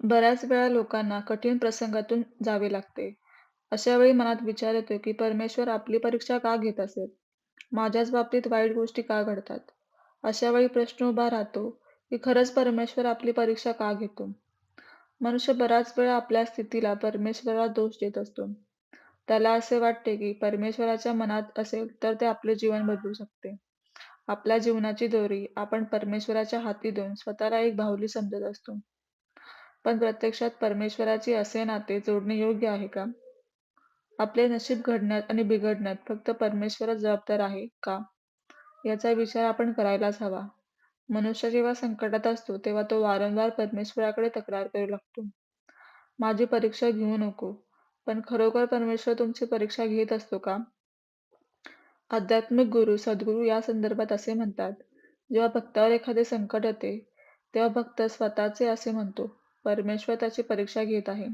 बऱ्याच वेळा लोकांना कठीण प्रसंगातून जावे लागते. अशा वेळी मनात विचार येतो की परमेश्वर आपली परीक्षा का घेत असेल? माझ्याच बाबतीत वाईट गोष्टी का घडतात? अशा वेळी प्रश्न उभा राहतो की खरंच परमेश्वर आपली परीक्षा का घेतो? मनुष्य बराच वेळा आपल्या स्थितीला परमेश्वराला दोष देत असतो. त्याला असे वाटते की परमेश्वराच्या मनात असेल तर ते आपले जीवन बदलू शकते. आपल्या जीवनाची दोरी आपण परमेश्वराच्या हाती देऊन स्वतःला एक बाहुली समजत असतो. पण प्रत्यक्षात परमेश्वराची असे नाते जोडणे योग्य आहे का? आपले नशीब घडण्यात आणि बिघडण्यात फक्त परमेश्वरच जबाबदार आहे का? याचा विचार आपण करायलाच हवा. मनुष्य जेव्हा संकटात असतो तेव्हा तो वारंवार परमेश्वराकडे तक्रार करू लागतो. माझी परीक्षा घेऊ नको. पण खरोखर परमेश्वर तुमची परीक्षा घेत असतो का? आध्यात्मिक गुरु सद्गुरू या संदर्भात असे म्हणतात, जेव्हा भक्तावर एखादे संकट येते, तेव्हा भक्त स्वतःचे असे म्हणतो, परमेश्वर त्याची परीक्षा घेत आहे.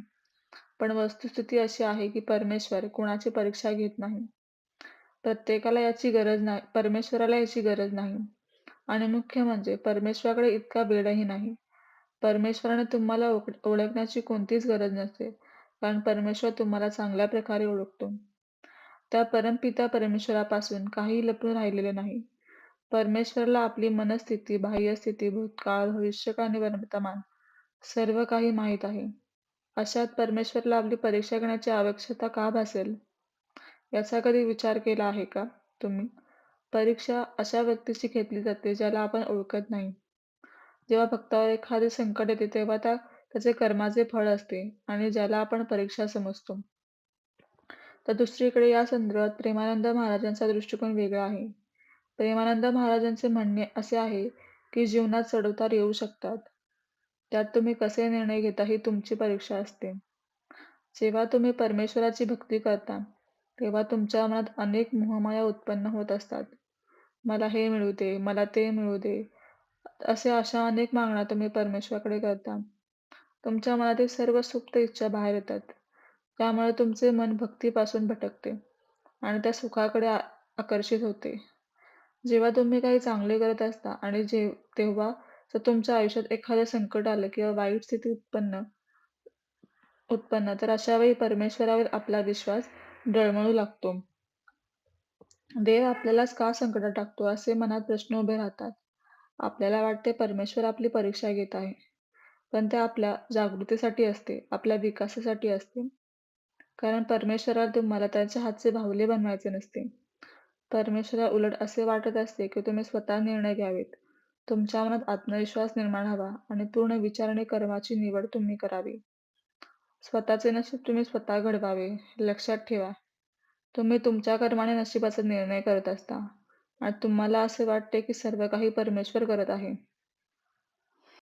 पण वस्तुस्थिती अशी आहे की परमेश्वर कुणाची परीक्षा घेत नाही. प्रत्येकाला याची गरज नाही परमेश्वराला याची गरज नाही. आणि मुख्य म्हणजे परमेश्वराकडे इतका वेळही नाही. परमेश्वराने तुम्हाला ओळखण्याची कोणतीच गरज नसते, कारण परमेश्वर तुम्हाला चांगल्या प्रकारे ओळखतो. त्या परमपिता परमेश्वरापासून काहीही लपून राहिलेले नाही. परमेश्वराला आपली मनस्थिती, बाह्यस्थिती, भूतकाळ, भविष्यकाळ आणि वर्तमान सर्व काही माहीत आहे. अशात परमेश्वरला आपली परीक्षा घेण्याची आवश्यकता का भासेल? याचा कधी विचार केला आहे का तुम्ही? परीक्षा अशा व्यक्तीची घेतली जाते ज्याला आपण ओळखत नाही. जेव्हा भक्तावर एखादे संकट येते तेव्हा त्या त्याचे कर्माचे फळ असते आणि ज्याला आपण परीक्षा समजतो. तर दुसरीकडे या संदर्भात प्रेमानंद महाराजांचा दृष्टिकोन वेगळा आहे. प्रेमानंद महाराजांचे म्हणणे असे आहे की जीवनात चढउतार येऊ शकतात. त्यात तुम्ही कसे निर्णय घेता ही तुमची परीक्षा असते. जेव्हा तुम्ही परमेश्वराची भक्ती करता, तेव्हा तुमच्या मनात अनेक मोहमाया उत्पन्न होत असतात. मला हे मिळू दे, मला ते मिळू दे, असे अशा अनेक मागण्या तुम्ही परमेश्वराकडे करता. तुमच्या मनातील सर्व सुप्त इच्छा बाहेर येतात. त्यामुळे तुमचे मन भक्तीपासून भटकते आणि त्या सुखाकडे आ आकर्षित होते. जेव्हा तुम्ही काही चांगले करत असता आणि जे तेव्हा तर तुमच्या आयुष्यात एखादं संकट आलं किंवा वाईट स्थिती उत्पन्न उत्पन्न तर अशा वेळी परमेश्वरावर आपला विश्वास डळमळू लागतो. देव आपल्यालाच का संकटात टाकतो असे मनात प्रश्न उभे राहतात. आपल्याला वाटते परमेश्वर आपली परीक्षा घेत आहे. पण ते आपल्या जागृतीसाठी असते, आपल्या विकासासाठी असते. कारण परमेश्वराला तुम्हाला त्यांच्या हातचे भावले बनवायचे नसते. परमेश्वरा उलट असे वाटत असते की तुम्ही स्वतः निर्णय घ्यावेत. तुमच्या मनात आत्मविश्वास निर्माण हवा आणि पूर्ण विचार आणि कर्माची निवड तुम्ही करावी. स्वतःचे नशीब तुम्ही स्वतः घडवावे लक्षात ठेवा. तुम्ही तुमच्या कर्माने नशिबाचा निर्णय करत असता आणि तुम्हाला असे वाटते की सर्व काही परमेश्वर करत आहे.